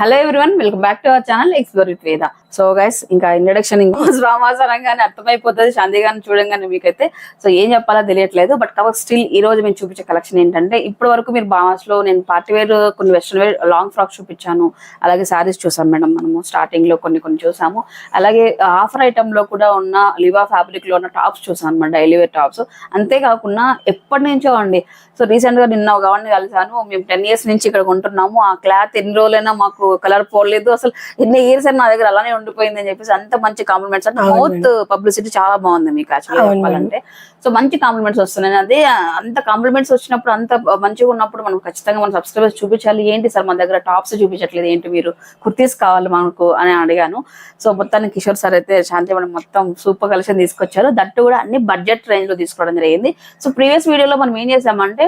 Hello everyone welcome back to our channel explore with Veda so guys ఇంకా introduction ఇంకా శ్రామాస కానీ అర్థమైపోతుంది. శాంతి గారిని చూడంగానే మీకైతే సో ఏం చెప్పాలో తెలియట్లేదు. బట్ కాబట్టి స్టిల్ ఈ రోజు మేము చూపించే కలెక్షన్ ఏంటంటే ఇప్పటి వరకు మీరు బామాస్లో నేను పార్టీ వేర్ కొన్ని వెస్ట్రన్ వేర్ లాంగ్ ఫ్రాక్స్ చూపించాను. అలాగే శారీస్ చూసాం మేడం మనము స్టార్టింగ్లో కొన్ని కొన్ని చూసాము. అలాగే ఆఫర్ ఐటమ్లో కూడా ఉన్న లివా ఫ్యాబ్రిక్లో ఉన్న టాప్స్ చూసాను అనమాట డైలీ వేర్ టాప్స్ అంతేకాకుండా ఎప్పటి నుంచో అండి సో రీసెంట్గా నిన్న ఒక గవర్ని కలిసాను. మేము టెన్ ఇయర్స్ నుంచి ఇక్కడ కొంటున్నాము. ఆ క్లాత్ ఎన్ని రోజులైనా మాకు కలర్ పోలేదు. అసలు ఎన్ని ఇయర్స్ అయినా నా దగ్గర అలానే ఉండిపోయింది అని చెప్పేసి అంత మంచి కాంప్లిమెంట్స్ అంటే మౌత్ పబ్లిసిటీ చాలా బాగుంది మీకు యాక్చువల్గా చెప్పాలంటే. సో మంచి కాంప్లిమెంట్స్ వస్తున్నాయి. అదే అంత కాంప్లిమెంట్స్ వచ్చినప్పుడు అంత మంచిగా ఉన్నప్పుడు మనం ఖచ్చితంగా మన సబ్స్క్రైబర్స్ చూపించాలి. ఏంటి సార్ మన దగ్గర టాప్స్ చూపించట్లేదు? ఏంటి మీరు కుర్తీస్ కావాలి మనకు అని అడిగాను. సో మొత్తానికి కిషోర్ సార్ అయితే శాంతి మేడం మొత్తం సూపర్ కలెక్షన్ తీసుకొచ్చారు. దట్టు కూడా అన్ని బడ్జెట్ రేంజ్లో తీసుకోవడం జరిగింది. సో ప్రీవియస్ వీడియోలో మనం ఏం చేసామంటే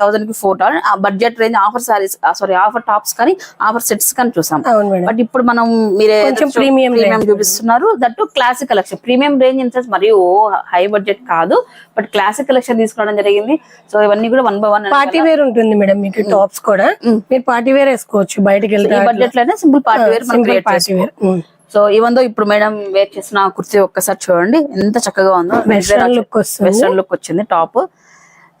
థౌసండ్కి ఫోర్ ఆ budget range offer saris sorry offer tops కానీ ఆఫర్ సెట్స్ కానీ చూసాం. బట్ ఇప్పుడు మనం మీరే ప్రీమియం. చూపిస్తున్నారు. That classic collection premium range in sense మరియు హై బడ్జెట్ కాదు. బట్ క్లాసిక్ కలెక్షన్ తీసుకోవడం జరిగింది. సో ఇవన్నీ కూడా one by one party wear ఉంటుంది మేడం మీకు టాప్స్ కూడా. మీరు పార్టీ వేర్ వేసుకోవచ్చు బయటకి వెళ్తే బడ్జెట్లోనే simple party wear simple party wear. So ఇవందో ఇప్పుడు మేడం వేర్ చేసిన కుర్చీ ఒక్కసారి చూడండి ఎంత చక్కగా ఉందో. వెస్ట్రన్ లుక్ వస్తుంది. వెస్టర్న్ లుక్ వచ్చింది టాప్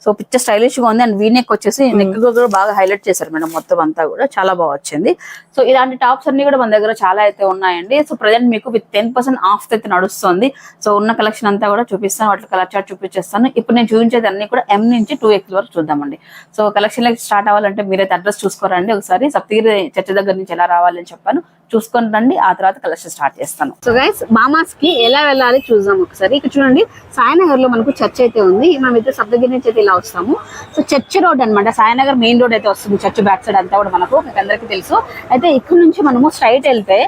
సో పిక్చర్ స్టైలిష్గా ఉంది. అండ్ వీ నెక్ వచ్చేసి నెక్ కూడా బాగా హైలైట్ చేశారు మేడం మొత్తం అంతా కూడా. చాలా బాగా వచ్చింది. సో ఇలాంటి టాప్స్ అన్ని కూడా మన దగ్గర చాలా అయితే ఉన్నాయండి. సో ప్రజెంట్ మీకు విత్ టెన్ పర్సెంట్ ఆఫ్ అయితే నడుస్తుంది. సో ఉన్న కలెక్షన్ అంతా కూడా చూపిస్తాను. వాటి కలర్ చార్ట్ చూపించేస్తాను. ఇప్పుడు నేను చూపించేది అన్ని కూడా ఎం నుంచి టూ ఎక్స్ వరకు చూద్దామండి. సో కలెక్షన్ లైక్ స్టార్ట్ అవ్వాలంటే మీరైతే అడ్రస్ చూసుకోరండి. ఒకసారి సప్తగిరి చర్చ దగ్గర నుంచి ఎలా రావాలని చెప్పాను. చూసుకొని రండి. ఆ తర్వాత కలెక్షన్ స్టార్ట్ చేస్తాను. సో గైస్ మామాస్కి ఎలా వెళ్ళాలి చూద్దాం ఒకసారి. ఇక్కడ చూడండి సాయినగర్లో మనకు చర్చ్ అయితే ఉంది. మనం అయితే సప్తగిరి నుంచి అయితే ఇలా వస్తాము. సో చర్చ్ రోడ్ అన్నమాట. సాయినగర్ మెయిన్ రోడ్ అయితే వస్తుంది. చర్చ్ బ్యాక్ సైడ్ అంతా కూడా మనకు మీకు అందరికీ తెలుసు. అయితే ఇక్కడ నుంచి మనము స్ట్రైట్ వెళ్తే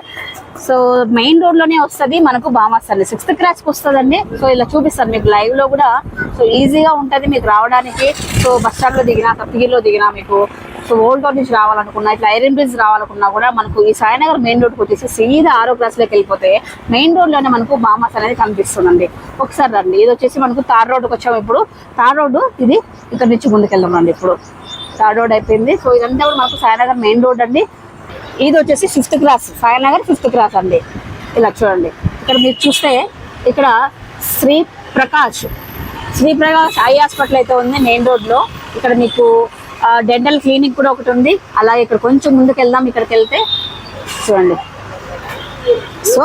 సో మెయిన్ రోడ్లోనే వస్తుంది మనకు బామాస్ అండి సిక్స్త్ క్లాస్కి వస్తుందండి. సో ఇలా చూపిస్తాను మీకు లైవ్లో కూడా. సో ఈజీగా ఉంటుంది మీకు రావడానికి. సో బస్ స్టాండ్లో దిగినా సప్తగిరిలో దిగినా మీకు సో ఓల్డ్ టౌన్ నుంచి రావాలనుకున్నా ఇట్లా ఐరన్ బ్రిడ్జ్ రావాలనుకున్నా కూడా మనకు ఈ సాయినగర్ మెయిన్ రోడ్కి వచ్చేసి సీదా ఆరో క్లాస్లోకి వెళ్ళిపోతే మెయిన్ రోడ్లోనే మనకు బామాస్ అనేది కనిపిస్తుందండి. ఒకసారి రండి. ఇది వచ్చేసి మనకు తార్ రోడ్కి వచ్చాము ఇప్పుడు. తార్ రోడ్డు ఇది ఇక్కడ నుంచి ముందుకెళ్దాం రండి ఇప్పుడు. తార్ రోడ్ అయిపోయింది. సో ఇదంతా కూడా మనకు సాయినగర్ మెయిన్ రోడ్ అండి. ఇది వచ్చేసి fifth class Sainagar fifth class అండి. ఇలా చూడండి. ఇక్కడ మీరు చూస్తే ఇక్కడ శ్రీ ప్రకాష్. శ్రీ ప్రకాష్ ఐ హాస్పిటల్ అయితే ఉంది మెయిన్ రోడ్లో. ఇక్కడ మీకు డెంటల్ క్లినిక్ కూడా ఒకటి ఉంది. అలాగే ఇక్కడ కొంచెం ముందుకు వెళ్దాం. ఇక్కడికి వెళ్తే చూడండి. సో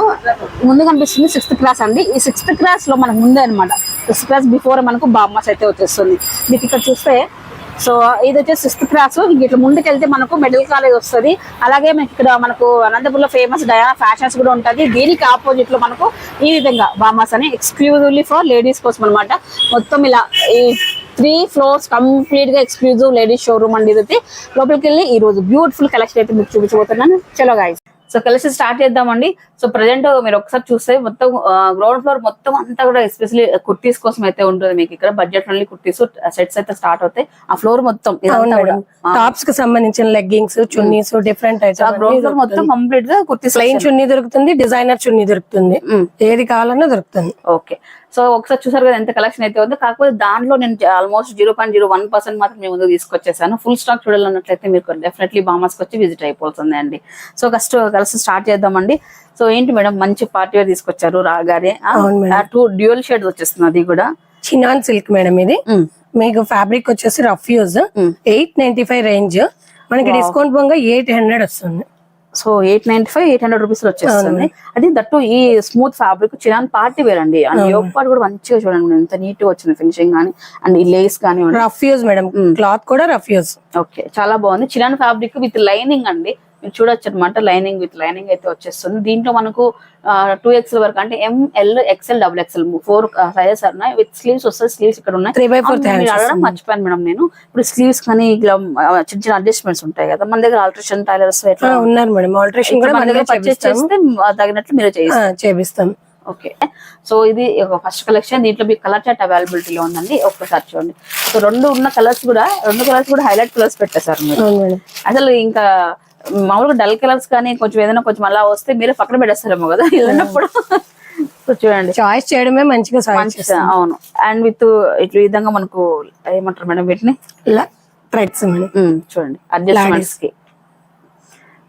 ముందు కనిపిస్తుంది సిక్స్త్ క్లాస్ అండి. ఈ సిక్స్త్ క్లాస్లో మనకు ముందే అనమాట సిక్స్త్ క్లాస్ బిఫోర్ మనకు బామ్మస్ అయితే వచ్చేస్తుంది. మీకు ఇక్కడ చూస్తే సో ఇది వచ్చేసి సిక్స్త్ క్లాస్ ఇట్లా ముందుకు వెళ్తే మనకు మెడికల్ కాలేజ్ వస్తుంది. అలాగే మనకి ఇక్కడ మనకు అనంతపురంలో ఫేమస్ డయానా ఫ్యాషన్స్ కూడా ఉంటుంది. దీనికి ఆపోజిట్లో మనకు ఈ విధంగా బామాస్ అని ఎక్స్క్లూజివ్లీ ఫర్ లేడీస్ కోసం అనమాట మొత్తం ఇలా ఈ త్రీ ఫ్లోర్స్ కంప్లీట్గా ఎక్స్క్లూజివ్ లేడీస్ షోరూమ్ అండి ఇది అయితే. లోపలికి వెళ్ళి ఈ రోజు బ్యూటిఫుల్ కలెక్షన్ అయితే మీకు చూపించబోతున్నాను. చలో గాయస్. సో కలెక్షన్ స్టార్ట్ చేద్దామండి. సో ప్రజెంట్ మీరు ఒకసారి చూస్తే మొత్తం గ్రౌండ్ ఫ్లోర్ మొత్తం అంతా కూడా ఎస్పెషల్లీ కుర్తీస్ కోసం అయితే ఉంటుంది మీకు. ఇక్కడ బడ్జెట్ ఓన్లీ కుర్తీస్ సెట్స్ అయితే స్టార్ట్ అవుతాయి. ఆ ఫ్లోర్ మొత్తం ఇదంతా టాప్స్కి సంబంధించిన లెగ్గింగ్స్ చున్నీస్ డిఫరెంట్ ఆ గ్రౌండ్ ఫ్లోర్ మొత్తం కంప్లీట్గా కుర్తీస్ ప్లెయిన్ చున్నీ దొరుకుతుంది డిజైనర్ చున్నీ దొరుకుతుంది. ఏది కావాలన్నా దొరుకుతుంది. ఓకే సో ఒకసారి చూసారు కదా ఎంత కలెక్షన్ అయితే ఉందో. కాకపోతే దాంట్లో నేను almost zero point zero one percent మాత్రం మీ ముందు తీసుకొచ్చేసాను. ఫుల్ స్టాక్ చూడాలన్నట్లయితే మీరు డెఫినెట్లీ బామాస్కి వచ్చి విజిట్ అయిపోతుంది అండి. సో ఫస్ట్ కలిసి స్టార్ట్ చేద్దామండి. సో ఏంటి మేడం మంచి పార్టీ వేర్ తీసుకొచ్చారు రాగానే. టూ డ్యూయల్ షేడ్ వచ్చేస్తుంది అది కూడా. చినాన్ సిల్క్ మేడం ఇది. మీకు ఫ్యాబ్రిక్ వచ్చేసి rough use. Eight ninety five range మనకి డిస్కౌంట్ పోగా ఎయిట్ హండ్రెడ్ వస్తుంది. So eight ninety five eight hundred rupees వచ్చేస్తుంది. అది దట్టు ఈ స్మూత్ ఫ్యాబ్రిక్ చిరాన్ పార్టీ వేర్ అండి. అండ్ యోగ్ పార్ట్ కూడా మంచిగా చూడండి ఎంత నీట్గా వచ్చింది ఫినిషింగ్ కానీ అండ్ ఈ లేస్ కానీ. రఫ్ యూజ్ మేడం క్లాత్ కూడా రఫ్ యూజ్ ఓకే చాలా బాగుంది. చిరాన్ ఫ్యాబ్రిక్ విత్ లైనింగ్ అండి. మీరు చూడొచ్చు అనమాట లైనింగ్ విత్ లైనింగ్ అయితే వచ్చేస్తుంది. దీంట్లో మనకు టూ ఎక్స్ఎల్ వరకు అంటే M L XL double XL four sizes ఉన్నాయి. విత్ స్లీవ్స్ వస్తాయి స్లీవ్స్ ఇక్కడ ఉన్నాయి. త్రీ బై ఫోర్ అవును, మీరు అడగడం మర్చిపోయాను మేడం నేను. ఇప్పుడు స్లీవ్స్ కానీ ఇట్లా ఆ, చిన్న చిన్న అడ్జస్ట్మెంట్స్ ఉంటాయి కదా. మన దగ్గర ఆల్ట్రేషన్ టైలర్స్ ఎట్లా ఉన్నారు మేడం. ఆల్టరేషన్ కూడా మన మనమే దగ్గర పర్చేస్ చేస్తే తగినట్లు మీరు చేపిస్తాం. ఓకే. సో ఇది ఫస్ట్ కలెక్షన్ దీంట్లో మీకు కలర్ చార్ట్ అవైలబిలిటీలో ఉందండి. ఒక్కసారి చూడండి. సో రెండు ఉన్న కలర్స్ కూడా రెండు కలర్స్ కూడా హైలైట్ కలర్స్ పెట్టేశారు మీరు. అవును మేడం. అసలు ఇంకా మామూలుగా డల్ కలర్స్ కానీ కొంచెం ఏదైనా కొంచెం అలా వస్తే మీరే పక్కన పెట్టేస్తారేమో కదా వెళ్ళినప్పుడు చూడండి. చాయిస్ చేయడమే మంచిగా అవును. అండ్ విత్ ఇట్లా ఈ విధంగా మనకు ఏమంటారు మేడం వీటిని? ఇలా థ్రెడ్స్ చూడండి. అడ్జస్ట్మెంట్స్కి.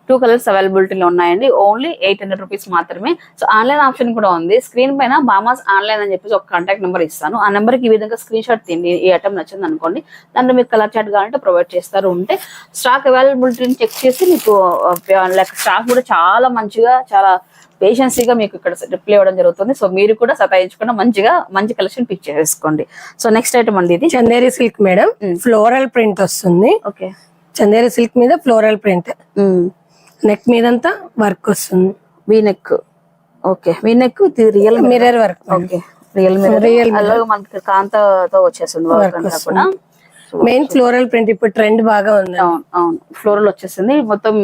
టూ కలర్స్ అవైలబిలిటీలో ఉన్నాయండి. ఓన్లీ ఎయిట్ హండ్రెడ్ రూపీస్ మాత్రమే. సో ఆన్లైన్ ఆప్షన్ కూడా ఉంది. స్క్రీన్ పైన బామాస్ ఆన్లైన్ అని చెప్పేసి ఒక కాంటాక్ట్ నెంబర్ ఇస్తాను. ఆ నెంబర్కి ఈ విధంగా స్క్రీన్ షాట్ తీయండి. ఈ ఐటమ్ నచ్చింది అనుకోండి. దాంట్లో మీకు కలర్ చాట్ కావాలంటే ప్రొవైడ్ చేస్తారు. ఉంటే స్టాక్ అవైలబిలిటీని చెక్ చేసి మీకు లైక్ స్టాక్ కూడా చాలా మంచిగా చాలా పేషెన్సీగా మీకు ఇక్కడ రిప్లై ఇవ్వడం జరుగుతుంది. సో మీరు కూడా సతాయించకుండా మంచిగా మంచి కలెక్షన్ పిక్ చేసుకోండి. సో నెక్స్ట్ ఐటమ్ అండి ఇది. Chanderi silk madam floral print వస్తుంది. ఓకే చందేరి సిల్క్ మీద ఫ్లోరల్ ప్రింట్ నెక్ మీదంతా వర్క్ వస్తుంది. V neck okay V neck ఇది real mirror work okay real real అలాగే మనకి కాంతతో వచ్చేసింది వర్క్ అంతా కూడా. మెయిన్ ఫ్లోరల్ ప్రింట్ ఇప్పుడు ట్రెండ్ బాగా ఉంది. అవును అవును. ఫ్లోరల్ వచ్చేసింది. మొత్తం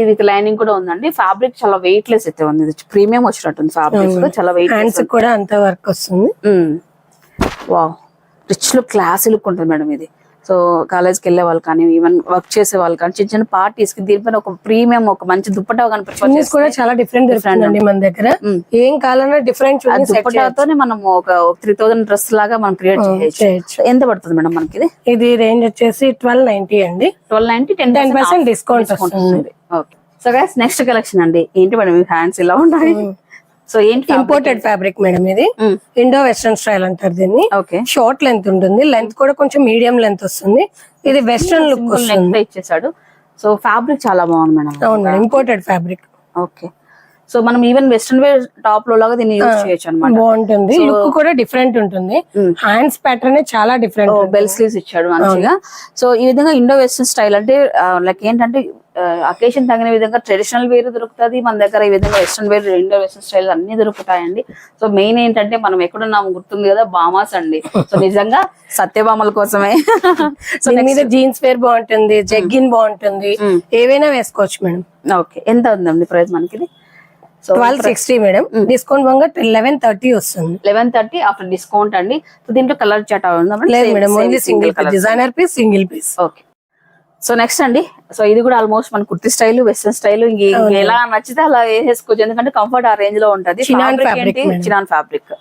ఇది లైనింగ్ కూడా ఉందండి. ఫ్యాబ్రిక్ చాలా వెయిట్ లెస్ అయితే ఉంది. ఇది ప్రీమియం వచ్చినట్టుంది ఫ్యాబ్రిక్ చాలా వెయిట్ హ్యాండ్స్ కూడా అంత వర్క్ వస్తుంది. Wow rich look classy look ఉంటుంది మేడం ఇది. సో కాలేజ్కి వెళ్ళే వాళ్ళు కానీ ఈవెన్ వర్క్ చేసే వాళ్ళు కానీ చిన్న చిన్న పార్టీస్కి దీనిపైన ఒక ప్రీమియం ఒక మంచి దుప్పటా చున్నీస్ కూడా చాలా డిఫరెంట్ దొరుకుతుందండి మన దగ్గర. ఏం కావాలన్నా డిఫరెంట్ దుప్పటాతోనే మనం ఒక త్రీ థౌసండ్ డ్రెస్ లాగా మనం క్రియేట్ చేయొచ్చు. ఎంత పడుతుంది మేడం మనకి ఇది? ఇది రేంజ్ వచ్చేసి ట్వెల్వ్ నైన్టీ అండి. Twelve ninety ten ten percent discount so guys next collection అండి. ఏంటి మేడం మీ హ్యాండ్స్ ఇలా ఉన్నాయి? సో ఏంటి ఇంపోర్టెడ్ ఫ్యాబ్రిక్ మేడం ఇది. ఇండో వెస్ట్రన్ స్టైల్ అంటారు దీన్ని. ఓకే షార్ట్ లెంత్ ఉంటుంది. లెంత్ కూడా కొంచెం మీడియం లెంత్ వస్తుంది. ఇది వెస్ట్రన్ లుక్ ఇచ్చేసాడు. సో ఫ్యాబ్రిక్ చాలా బాగుంది మేడం అవును madam imported fabric okay so మనం ఈవెన్ వెస్ట్రన్ వేర్ టాప్లో లాగా దీన్ని యూజ్ చేయొచ్చు అనమాట బాగుంటుంది. లుక్ కూడా డిఫరెంట్ ఉంటుంది. హ్యాండ్స్ ప్యాటర్న్ చాలా డిఫరెంట్ బెల్ స్లీవ్స్ ఇచ్చాడు మంచిగా. సో ఈ విధంగా ఇండో వెస్టర్న్ స్టైల్ అంటే లైక్ ఏంటంటే అకేషన్ తగిన విధంగా ట్రెడిషనల్ వేర్ దొరుకుతుంది. మన దగ్గర ఈ విధంగా western wear Indo western style అన్ని దొరుకుతాయండి. సో మెయిన్ ఏంటంటే మనం ఎక్కడున్నాం గుర్తుంది కదా బామాస్ అండి. సో నిజంగా సత్యభామల కోసమే. సో మీద జీన్స్ వేర్ బాగుంటుంది జగ్గిన్ బాగుంటుంది. ఏవైనా వేసుకోవచ్చు మేడం. ఓకే. ఎంత ఉందండి ప్రైస్ మనకి twelve sixty madam discount eleven thirty వస్తుంది. లెవెన్ థర్టీ ఆఫ్టర్ డిస్కౌంట్ అండి. సో దీంట్లో కలర్ చాట్ లేదు madam only single designer piece single piece okay so next అండి. సో ఇది కూడా ఆల్మోస్ట్ మన కుర్తి స్టైల్ వెస్టర్న్ స్టైల్. ఎలా నచ్చితే అలా వేసేసుకోవచ్చు. ఎందుకంటే కంఫర్ట్ ఆ రేంజ్లో ఉంటది. Chinon fabric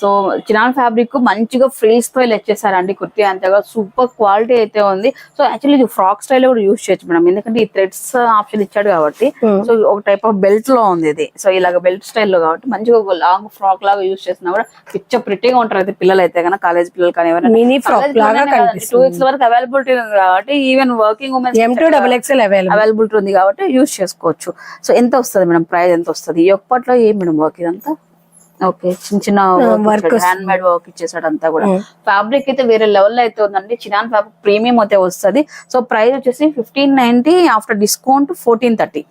so chinon fabric మంచిగా ఫ్రీస్తో ఇచ్చేసారండి కుర్తి అంతగా సూపర్ క్వాలిటీ అయితే ఉంది. సో యాక్చువల్లీ ఇది ఫ్రాక్ స్టైల్ కూడా యూస్ చేయొచ్చు మేడం. ఎందుకంటే ఈ థ్రెడ్స్ ఆప్షన్ ఇచ్చాడు కాబట్టి. సో ఒక టైప్ ఆఫ్ బెల్ట్లో ఉంది ఇది. సో ఇలాగ బెల్ట్ స్టైల్లో కాబట్టి మంచిగా ఒక లాంగ్ ఫ్రాక్ లాగా యూస్ చేసినా కూడా పిచ్చ ప్రిట్టిగా ఉంటారు అయితే పిల్లలు అయితే కనుక కాలేజ్ పిల్లలు కానీ ఎవరైనా. మినీ ఫ్రాక్ లాగా టూ వీక్స్ వరకు అవైలబిలిటీ ఉంది కాబట్టి even working women M two double XL available availability ఉంది కాబట్టి యూస్ చేసుకోవచ్చు. సో ఎంత వస్తుంది మేడం? ప్రైస్ ఎంత వస్తుంది? ఈ ఒక్కట్లో ఏం మేడం వర్క్ ఇదంతా? ఓకే చిన్న చిన్న work హ్యాండ్ మేడ్ వర్క్ ఇచ్చేసాడు అంతా కూడా. ఫ్యాబ్రిక్ అయితే వేరే లెవెల్ అయితే ఉందండి. చినాన్ ఫ్యాబ్రిక్ ప్రీమియం అయితే వస్తుంది. సో ప్రైస్ వచ్చేసి fifteen ninety after discount fourteen thirty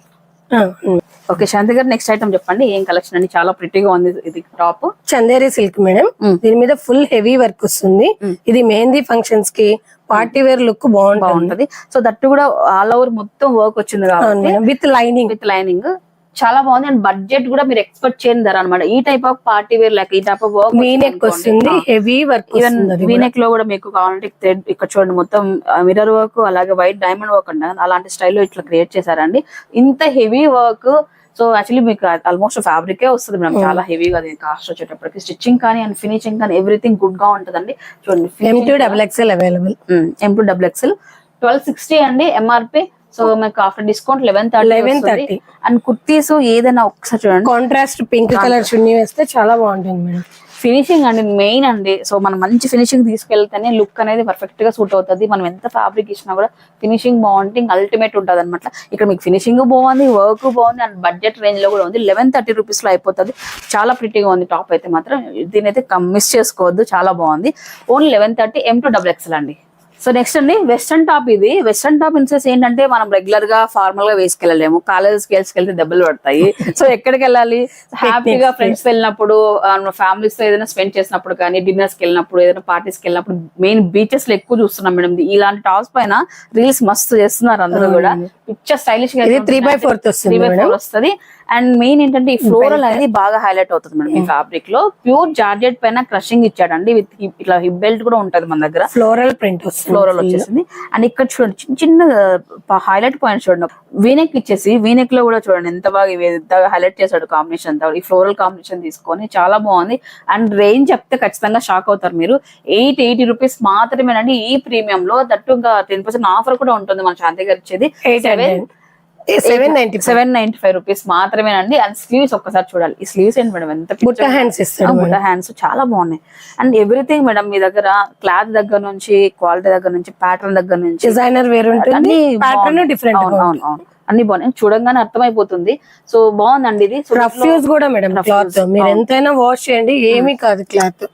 okay Shanti గారు నెక్స్ట్ ఐటమ్ చెప్పండి. ఏం కలెక్షన్ అండి? చాలా ప్రిటీగా ఉంది ఇది టాప్ చందేరి సిల్క్ మేడం. దీని మీద ఫుల్ హెవీ వర్క్ వస్తుంది. ఇది మెహందీ ఫంక్షన్స్కి పార్టీ వేర్ లుక్ బాగుంటుంది. బాగుంటది. సో దట్టు కూడా ఆల్ ఓవర్ మొత్తం వర్క్ వచ్చింది కాబట్టి విత్ లైనింగ్ విత్ లైనింగ్ చాలా బాగుంది. అండ్ బడ్జెట్ కూడా మీరు ఎక్స్పెక్ట్ చేయని ధర అనమాట ఈ type of party wear like ఈ type of work V neck వస్తుంది హెవీ వర్క్ ఈవెన్ వీనెక్లో కూడా. మీకు కావాలంటే thread ఇక్కడ చూడండి మొత్తం మిర్రర్ వర్క్ అలాగే వైట్ డైమండ్ వర్క్ అండి అలాంటి స్టైల్లో ఇట్లా క్రియేట్ చేశారండి. ఇంత హెవీ వర్క్ సో యాక్చువల్లీ మీకు ఆల్మోస్ట్ ఫ్యాబ్రికే వస్తుంది మేడం. చాలా హెవీగా అది కాస్ట్ వచ్చేటప్పటికి. స్టిచ్చింగ్ కానీ అండ్ ఫినిషింగ్ కానీ ఎవ్రీథింగ్ గుడ్గా ఉంటుందండి ఎం చూడండి two double XL available M two double XL twelve sixty అండి ఎంఆర్పి సో మీకు after discount eleven thirty 11.30. And kurtis ఏదైనా ఒకసారి చూడండి. కాంట్రాస్ట్ పింక్ కలర్ చున్నీ వేస్తే చాలా బాగుంటుంది మేడం. ఫినిషింగ్ అండి మెయిన్ అండి. సో మనం మంచి ఫినిషింగ్ తీసుకెళ్తేనే లుక్ అనేది పర్ఫెక్ట్గా సూట్ అవుతుంది. మనం ఎంత ఫ్యాబ్రిక్ ఇచ్చినా కూడా ఫినిషింగ్ బాగుంటే ఇంకా అల్టిమేట్ ఉంటుంది అనమాట ఇక్కడ మీకు ఫినిషింగ్ బాగుంది వర్క్ బాగుంది అండ్ బడ్జెట్ రేంజ్లో కూడా ఉంది. లెవెన్ థర్టీ రూపీస్లో అయిపోతుంది. చాలా ప్రిటీగా ఉంది టాప్ అయితే మాత్రం. దీని అయితే మిస్ చేసుకోవద్దు. చాలా బాగుంది. Only eleven thirty M to double XL అండి. సో నెక్స్ట్ అండి వెస్ట్రన్ టాప్ ఇది. వెస్ట్రన్ టాప్ ఇన్సెస్ ఏంటంటే మనం రెగ్యులర్గా ఫార్మల్గా వేసుకెళ్ళలేము. కాలేజ్ స్కేల్స్ వెళ్తే దెబ్బలు పడతాయి. సో ఎక్కడికి వెళ్ళాలి? హ్యాపీగా ఫ్రెండ్స్ వెళ్ళినప్పుడు ఫ్యామిలీస్తో ఏదైనా స్పెండ్ చేసినప్పుడు కానీ డిన్నర్స్కి వెళ్ళినప్పుడు ఏదైనా పార్టీస్కి వెళ్ళినప్పుడు మెయిన్ బీచెస్లో ఎక్కువ చూస్తున్నాం మేడం. ఇలాంటి టాప్స్ పైన రీల్స్ మస్తు చేస్తున్నారు అందరూ కూడా. పిక్చర్ స్టైలిష్గా త్రీ బై వస్తుంది త్రీ బై ఫోర్ వస్తుంది. అండ్ మెయిన్ ఏంటంటే ఈ ఫ్లోరల్ అనేది బాగా హైలైట్ అవుతుంది మేడం ఈ ఫ్యాబ్రిక్లో. ప్యూర్ జార్జెట్ పైన క్రషింగ్ ఇచ్చాడండి. విత్ ఇట్లా హిప్ బెల్ట్ కూడా ఉంటది మన దగ్గర. ఫ్లోరల్ ప్రింట్ వస్తుంది. ఫ్లోరల్ వచ్చేసింది. అండ్ ఇక్కడ చూడండి చిన్న చిన్న హైలైట్ పాయింట్ చూడండి. వీనెక్ ఇచ్చేసి వీనెక్లో కూడా చూడండి ఎంత బాగా ఎంత హైలైట్ చేశాడు కాంబినేషన్ అంతా. ఈ ఫ్లోరల్ కాంబినేషన్ తీసుకొని చాలా బాగుంది. అండ్ రేంజ్ చెప్తే ఖచ్చితంగా షాక్ అవుతారు మీరు. ఎయిట్ ఎయిటీ రూపీస్ మాత్రమేనండి. ఈ ప్రీమియం లో దట్టు ఇంకా టెన్ పర్సెంట్ ఆఫర్ కూడా ఉంటుంది మన శాంతి గారు ఇచ్చేది. సెవెన్ నైన్టీ ఫైవ్ రూపీస్ మాత్రమేనండి. అండ్ స్లీవ్స్ ఒక్కసారి చూడాలి. ఈ స్లీవ్స్ ఏంటి మేడం? ఎంత బుట్ట హ్యాండ్స్ ఇస్తాడు బుట్ట హ్యాండ్స్ చాలా బాగున్నాయి. అండ్ ఎవ్రీథింగ్ మేడం మీ దగ్గర క్లాత్ దగ్గర నుంచి క్వాలిటీ దగ్గర నుంచి ప్యాటర్న్ దగ్గర నుంచి డిజైనర్ వేరు ఉంటుంది. అన్ని ప్యాటర్న్. డిఫరెంట్ అవును. అన్ని బాగున్నాయి. చూడంగానే అర్థమైపోతుంది. సో బాగుందండి ఇది. రఫ్ యూజ్ కూడా మేడం క్లాత్ మీరు ఎంతైనా వాష్ చేయండి. ఏమీ కాదు క్లాత్.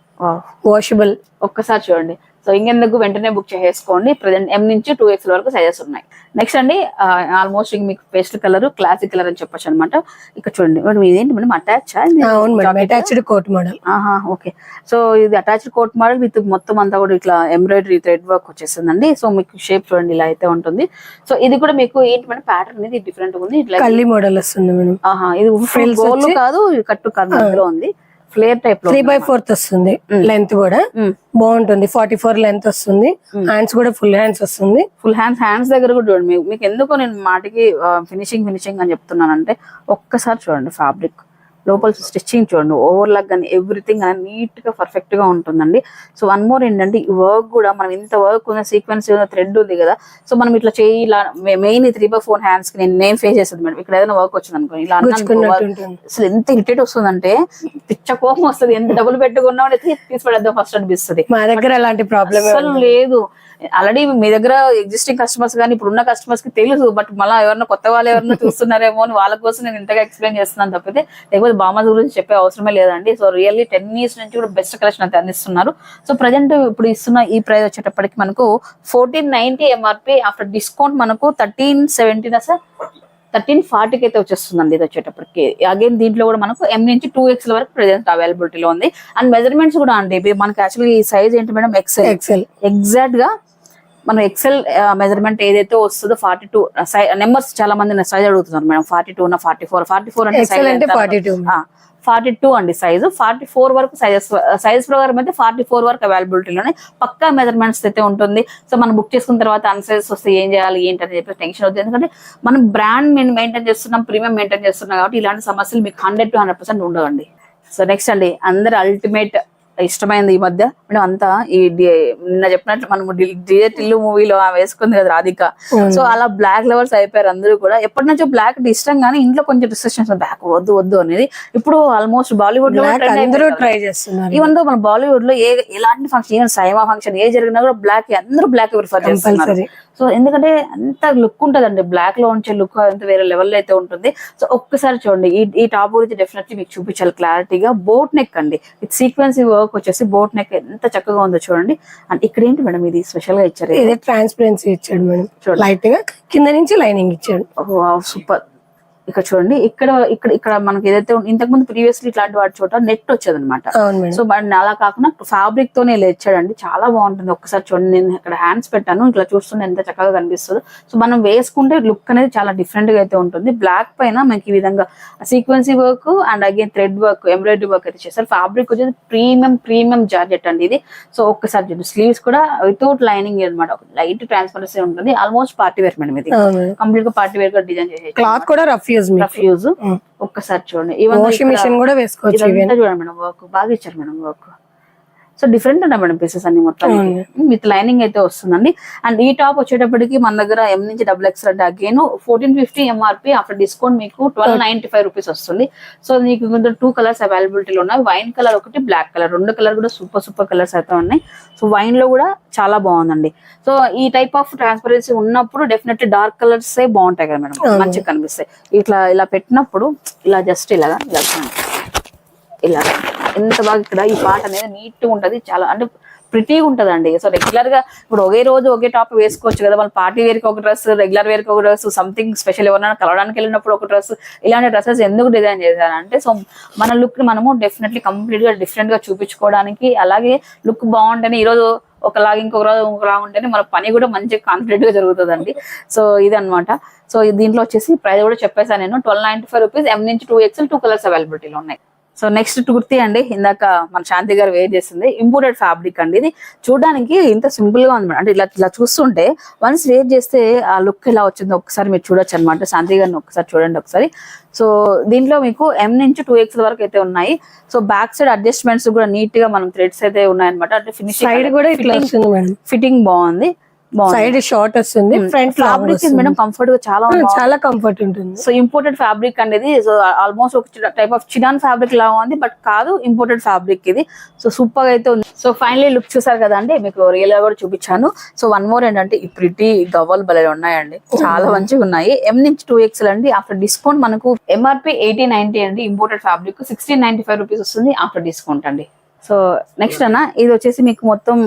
వాషబుల్ ఒక్కసారి చూడండి. సో ఇంకెందుకు? వెంటనే బుక్ చేసేసుకోండి. ప్రజెంట్ ఎం నుంచి టూ ఎక్స్ వరకు సైజెస్ ఉన్నాయి. నెక్స్ట్ అండి ఆల్మోస్ట్ మీకు పేస్ట్ కలర్ క్లాసిక్ కలర్ అని చెప్పొచ్చు అనమాట ఇక్కడ చూడండి మేడం ఇదేంటి మేడం అటాచ్డ్ కోట్ మోడల్ ఆహా ఓకే. సో ఇది అటాచ్డ్ కోట్ మోడల్ విత్ మొత్తం అంతా కూడా ఇట్లా ఎంబ్రాయిడరీ థ్రెడ్ వర్క్ వచ్చేసిందండి సో మీకు షేప్ చూడండి ఇలా అయితే ఉంటుంది. సో ఇది కూడా మీకు ఏంటి మేడం ప్యాటర్న్ అనేది డిఫరెంట్ ఉంది. ఇట్లా కల్లి మోడల్ వస్తుంది మేడం. ఆహా ఇది Frills గోల్ వచ్చి- కాదు కట్టు కాదు ఉంది. ఫ్లేర్ టైప్లో త్రీ బై ఫోర్త్ వస్తుంది. లెంత్ కూడా బాగుంటుంది. ఫార్టీ ఫోర్ లెంత్ వస్తుంది. హ్యాండ్స్ కూడా ఫుల్ హ్యాండ్స్ వస్తుంది. ఫుల్ హ్యాండ్స్ హ్యాండ్స్ దగ్గర కూడా చూడండి. మీకు మీకు ఎందుకో నేను మాటికి ఫినిషింగ్ ఫినిషింగ్ అని చెప్తున్నానంటే ఒక్కసారి చూడండి ఫ్యాబ్రిక్ లోపల స్టిచ్చింగ్ చూడండి ఓవర్లాక్ కానీ ఎవ్రీథింగ్ అని నీట్గా పర్ఫెక్ట్గా ఉంటుందండి. సో వన్ మోర్ ఏంటంటే ఈ వర్క్ కూడా మనం ఇంత వర్క్ ఉన్న సీక్వెన్స్ థ్రెడ్ ఉంది కదా సో మనం ఇట్లా చేయి ఇలా మెయిన్ త్రీ బై ఫోర్ హ్యాండ్స్కి నేను నేను ఫేస్ చేసేది మేడం. ఇక్కడ ఏదైనా వర్క్ వచ్చింది అనుకో ఇలా అసలు ఎంత ఇరిటేట్ వస్తుందంటే పిచ్చ కోపం వస్తుంది. ఎంత డబ్బులు పెట్టుకున్నా తీసి పడేద్దాం ఫస్ట్ అనిపిస్తుంది. మా దగ్గర అలాంటి ప్రాబ్లమ్ అసలు లేదు. ఆల్రెడీ మీ దగ్గర ఎగ్జిస్టింగ్ కస్టమర్స్ కానీ ఇప్పుడు ఉన్న కస్టమర్స్కి తెలుసు బట్ మళ్ళీ ఎవరైనా కొత్త వాళ్ళు ఎవరైనా చూస్తున్నారేమో అని వాళ్ళ కోసం నేను ఇంతగా ఎక్స్ప్లెయిన్ చేస్తున్నాను తప్పితే లేకపోతే బామా గురించి చెప్పే అవసరమే లేదండి. సో రియల్లీ టెన్ ఇయర్స్ నుంచి కూడా బెస్ట్ కలెక్షన్ అయితే అందిస్తున్నారు. సో ప్రజెంట్ ఇప్పుడు ఇస్తున్న ఈ ప్రైస్ వచ్చేటప్పటికి మనకు fourteen ninety MRP after discount మనకు థర్టీన్ సెవెంటీనా సార్ థర్టీన్ ఫార్టీకి అయితే వచ్చేస్తుందండి ఇది వచ్చేటప్పటికి. అగైన్ దీంట్లో కూడా మనకు ఎం నుంచి టూ ఎక్స్ వరకు ప్రెజెంట్ అవైలబిలిటీలో ఉంది. అండ్ మెజర్మెంట్స్ కూడా అండి మనకి యాక్చువల్లీ ఈ సైజ్ ఏంటి మేడం ఎక్సెల్ ఎక్సెల్ ఎగ్జాక్ట్గా మనం ఎక్సెల్ మెజర్మెంట్ ఏదైతే వస్తుందో ఫార్టీ టూ నెంబర్స్ చాలా మంది సైజ్ అడుగుతున్నారు madam. Forty two forty four forty four అంటే ఫార్టీ టూ ఫార్టీ టూ అండి సైజు ఫార్టీ ఫోర్ వరకు సైజెస్ సైజ్ ప్రకారం అయితే ఫార్టీ ఫోర్ వరకు అవైలబిలిటీలోనే పక్కా మెజర్మెంట్స్ అయితే ఉంటుంది. సో మనం బుక్ చేసుకున్న తర్వాత అన్సైజ్ వస్తే ఏం చేయాలి ఏంటి అని చెప్పి టెన్షన్ అవుతుంది. ఎందుకంటే మనం బ్రాండ్ మెయింటైన్ చేస్తున్నాం ప్రీమియం మెయింటైన్ చేస్తున్నాం కాబట్టి ఇలాంటి సమస్యలు మీకు హండ్రెడ్ టు హండ్రెడ్ పర్సెంట్ ఉండవండి. సో నెక్స్ట్ అండి అందరు అల్టిమేట్ ఇష్టమైంది ఈ మధ్య. మేడం అంతా ఈ నిన్న చెప్పినట్లు మనం డిజే టిల్లు మూవీలో వేసుకుంది కదా రాధిక. సో అలా బ్లాక్ లవర్స్ అయిపోయారు అందరూ కూడా. ఎప్పటి నుంచో బ్లాక్ ఇష్టం కానీ ఇంట్లో కొంచెం రిస్ట్రిక్షన్స్ బ్లాక్ వద్దు వద్దు అనేది ఇప్పుడు ఆల్మోస్ట్ బాలీవుడ్లో అందరూ ట్రై చేస్తున్నారు. ఈవెన్ మన బాలీవుడ్లో ఏ ఎలాంటి ఫంక్షన్ ఈవెన్ సైమా ఫంక్షన్ ఏ జరిగినా కూడా బ్లాక్ అందరూ బ్లాక్ ప్రిఫర్ చేస్తున్నారు. సో ఎందుకంటే అంత లుక్ ఉంటదండి. బ్లాక్లో ఉంచే లుక్ అంత వేరే లెవెల్ అయితే ఉంటుంది. సో ఒక్కసారి చూడండి. ఈ ఈ టాప్ గురించి డెఫినెట్లీ మీకు చూపించాలి క్లారిటీగా బోట్ నెక్ అండి. ఇది సీక్వెన్సీ వర్క్ వచ్చేసి బోట్ నెక్ ఎంత చక్కగా ఉందో చూడండి. అండ్ ఇక్కడ ఏంటి మేడం ఇది స్పెషల్గా ఇచ్చారు? ఇది ట్రాన్స్పరెన్సీ ఇచ్చాడు మేడం. లైట్గా కింద నుంచి లైనింగ్ ఇచ్చాడు. సూపర్. ఇక్కడ చూడండి. ఇక్కడ ఇక్కడ ఇక్కడ మనకి ఏదైతే ఇంతకు ముందు ప్రీవియస్లీ ఇట్లాంటి వాటి చోట నెట్ వచ్చేది అనమాట సో బట్ అలా కాకుండా ఫ్యాబ్రిక్ తోనే ఇలా ఇచ్చాడండి. చాలా బాగుంటుంది. ఒక్కసారి చూడండి నేను ఇక్కడ హ్యాండ్స్ పెట్టాను. ఇట్లా చూస్తుంటే ఎంత చక్కగా కనిపిస్తుందో. సో మనం వేసుకుంటే లుక్ అనేది చాలా డిఫరెంట్గా అయితే ఉంటుంది. బ్లాక్ పైన మనకి ఈ విధంగా sequence work and again thread work embroidery work అయితే చేస్తారు ఫ్యాబ్రిక్ వచ్చేసి ప్రీమియం ప్రీమియం జార్జెట్ అండి ఇది. సో ఒక్కసారి చూడండి. స్లీవ్స్ కూడా వితౌట్ లైనింగ్ అనమాట లైట్ ట్రాన్స్పరెన్సీ ఉంటుంది. ఆల్మోస్ట్ పార్టీ వేర్ మేడం ఇది. కంప్లీట్గా పార్టీ వేర్గా డిజైన్ చేసేది క్లాత్ కూడా రఫ్ యూజ్ మీకు రఫ్ యూజ్ ఒక్కసారి చూడండి. ఈవెన్ వాషింగ్ మిషన్ కూడా వేసుకోవచ్చు చూడండి మేడం వర్క్ బాగా ఇచ్చారు మేడం వర్క్ సో డిఫరెంట్ ఉన్నాయి మేడం పీసెస్ అన్ని మొత్తం. విత్ లైనింగ్ అయితే వస్తుందండి. అండ్ ఈ టాప్ వచ్చేటప్పటికి మన దగ్గర ఎం నుంచి డబుల్ ఎక్స్ అంటే again fourteen fifty MRP after discount మీకు ట్వెల్వ్ నైన్టీ ఫైవ్ రూపీస్ వస్తుంది. సో మీకు టూ కలర్స్ అవైలబిలిటీలో ఉన్నాయి. వైన్ కలర్ ఒకటి బ్లాక్ కలర్ రెండు కలర్ కూడా సూపర్ సూపర్ కలర్స్ అయితే ఉన్నాయి. సో వైన్లో కూడా చాలా బాగుందండి. సో ఈ టైప్ ఆఫ్ ట్రాన్స్పరెన్సీ ఉన్నప్పుడు డెఫినెట్లీ డార్క్ కలర్స్ బాగుంటాయి కదా మేడం. మంచిగా కనిపిస్తాయి. ఇట్లా ఇలా పెట్టినప్పుడు ఇలా జస్ట్ ఇలాగా ఇలా. ఇలా. ఎంత బాగా ఇక్కడ ఈ పాట అనేది నీట్ ఉంటుంది ఉంటది చాలా అంటే ప్రిటీగా ఉంటుందండి. సో రెగ్యులర్గా ఇప్పుడు ఒకే రోజు ఒకే టాప్ వేసుకోవచ్చు కదా మన పార్టీ వేర్కి ఒక డ్రెస్ రెగ్యులర్ వేర్కి ఒక డ్రెస్ సంథింగ్ స్పెషల్ ఎవరైనా కలవడానికి వెళ్ళినప్పుడు ఒక డ్రెస్ ఇలాంటి డ్రెస్సెస్ ఎందుకు డిజైన్ చేశారంటే సో మన లుక్ని మనము డెఫినెట్లీ కంప్లీట్గా డిఫరెంట్గా చూపించుకోవడానికి అలాగే లుక్ బాగుంటేనే ఈ రోజు ఒకలాగా ఇంకొక రోజు ఒకలా ఉంటేనే మన పని కూడా మంచిగా కాన్ఫిడెంట్గా జరుగుతుందండి. సో ఇది అన్నమాట సో దీంట్లో వచ్చేసి ప్రైస్ కూడా చెప్పేసాను నేను. Twelve ninety five rupees M నుంచి టూ ఎక్స్ఎల్ టూ కలర్స్ అవైలబిలిటీలో ఉన్నాయి. సో నెక్స్ట్ కుర్తీ అండి ఇందాక మన శాంతి గారు వేర్ చేసింది ఇంపోర్టెడ్ ఫ్యాబ్రిక్ అండి ఇది. చూడడానికి ఇంత సింపుల్గా ఉంది. అంటే ఇట్లా ఇట్లా చూస్తుంటే వన్స్ వేర్ చేస్తే ఆ లుక్ ఎలా వచ్చిందో ఒకసారి మీరు చూడొచ్చు అనమాట శాంతి గారిని ఒకసారి చూడండి ఒకసారి. సో దీంట్లో మీకు ఎం నుంచి టూ ఎక్స్ వరకు అయితే ఉన్నాయి. సో బ్యాక్ సైడ్ అడ్జస్ట్మెంట్స్ కూడా నీట్గా మనం థ్రెడ్స్ అయితే ఉన్నాయన్నమాట. అంటే కూడా ఫినిషింగ్ మేడం. ఫిట్టింగ్ బాగుంది. సైడ్ షార్ట్ వస్తుంది ఫ్రంట్ ఫ్యాబ్రిక్ మేడం కంఫర్ట్గా చాలా బాగుంది. చాలా కంఫర్ట్ ఉంటుంది. సో ఇంపోర్టెడ్ ఫ్యాబ్రిక్ అనేది సో ఆల్మోస్ట్ ఒక టైప్ ఆఫ్ చినాన్ ఫ్యాబ్రిక్ లాగా ఉంది బట్ కాదు ఇంపోర్టెడ్ ఫ్యాబ్రిక్ ఇది. సో సూపర్గా అయితే ఉంది. సో ఫైనలీ లుక్ చూసారు కదండి మీకు రియల్గా కూడా చూపించాను. సో వన్ మోర్ ఏంటంటే ఈ ప్రిటీ గవ్వలు భలే ఉన్నాయండి. చాలా మంచిగా ఉన్నాయి. ఎం నుంచి టూ ఎక్స్ఎల్ అండి. ఆఫ్టర్ డిస్కౌంట్ మనకు ఎంఆర్పి ఎయిటీ నైన్టీ అండి imported fabric sixteen ninety five rupees వస్తుంది ఆఫ్టర్ డిస్కౌంట్ అండి. సో నెక్స్ట్ అన్న ఇది వచ్చేసి మీకు మొత్తం